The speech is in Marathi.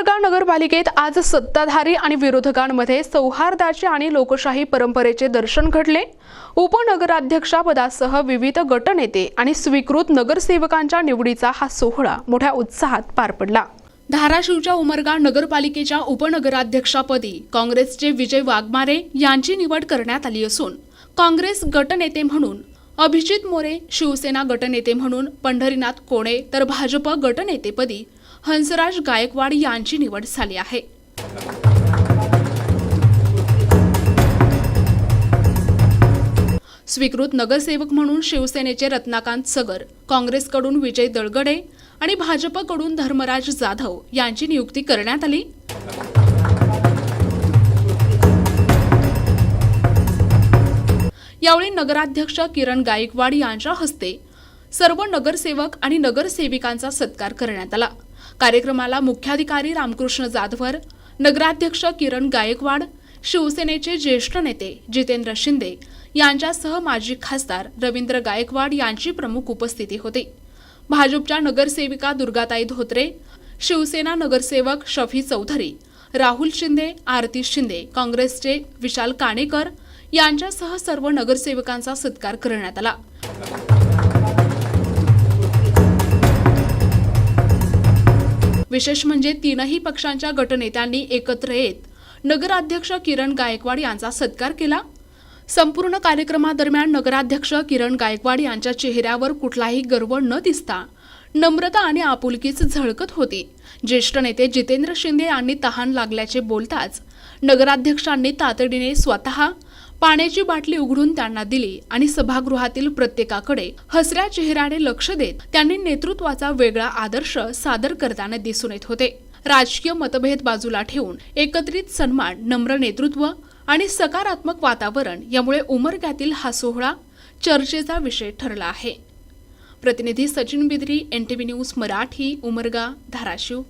उमरगा नगरपालिकेत आज सत्ताधारी आणि विरोधकांमध्ये सौहार्दाचे आणि लोकशाही परंपरेचे दर्शन घडले. उपनगराध्यक्षापदासह विविध गटनेते आणि स्वीकृत नगरसेवकांच्या निवडीचा हा सोहळा मोठ्या उत्साहात पार पडला. धाराशिवच्या उमरगा नगरपालिकेच्या उपनगराध्यक्षापदी काँग्रेसचे विजय वाघमारे यांची निवड करण्यात आली असून काँग्रेस गटनेते म्हणून अभिजित मोरे शिवसेना गटनेते म्हणून पंढरीनाथ कोणे तर भाजप गटनेतेपदी हंसराज गायकवाड यांची निवड झाली आहे. स्वीकृत नगरसेवक म्हणून शिवसेनेचे रत्नाकांत सगर काँग्रेसकडून विजय दळगडे आणि भाजपकडून धर्मराज जाधव यांची नियुक्ती करण्यात आली. यावेळी नगराध्यक्ष किरण गायकवाड यांच्या हस्ते सर्व नगरसेवक आणि नगरसेविकांचा सत्कार करण्यात आला. कार्यक्रमाला मुख्याधिकारी रामकृष्ण जाधवर नगराध्यक्ष किरण गायकवाड शिवसेनेचे ज्येष्ठ नेते जितेंद्र शिंदे यांच्यासह माजी खासदार रवींद्र गायकवाड यांची प्रमुख उपस्थिती होती. भाजपच्या नगरसेविका दुर्गाताई धोत्रे शिवसेना नगरसेवक शफी चौधरी राहुल शिंदे आरती शिंदे काँग्रेसचे विशाल काणेकर यांच्यासह सर्व नगरसेवकांचा सत्कार करण्यात आला. विशेष म्हणजे तीनही पक्षांच्या गटनेत्यांनी एकत्र येत नगराध्यक्ष किरण गायकवाड यांचा सत्कार केला. संपूर्ण कार्यक्रमादरम्यान नगराध्यक्ष किरण गायकवाड यांच्या चेहऱ्यावर कुठलाही गर्व न दिसता नम्रता आणि आपुलकीच झळकत होती. ज्येष्ठ नेते जितेंद्र शिंदे यांनी तहान लागल्याचे बोलताच नगराध्यक्षांनी तातडीने स्वतः पाण्याची बाटली उघडून त्यांना दिली आणि सभागृहातील प्रत्येकाकडे हसऱ्या चेहऱ्याने लक्ष देत त्यांनी नेतृत्वाचा वेगळा आदर्श सादर करताना दिसून येत होते. राजकीय मतभेद बाजूला ठेवून एकत्रित सन्मान नम्र नेतृत्व आणि सकारात्मक वातावरण यामुळे उमरग्यातील हा सोहळा चर्चेचा विषय ठरला आहे. प्रतिनिधी Sachin Bidri N T V news Marathi Umarga Dharashiv.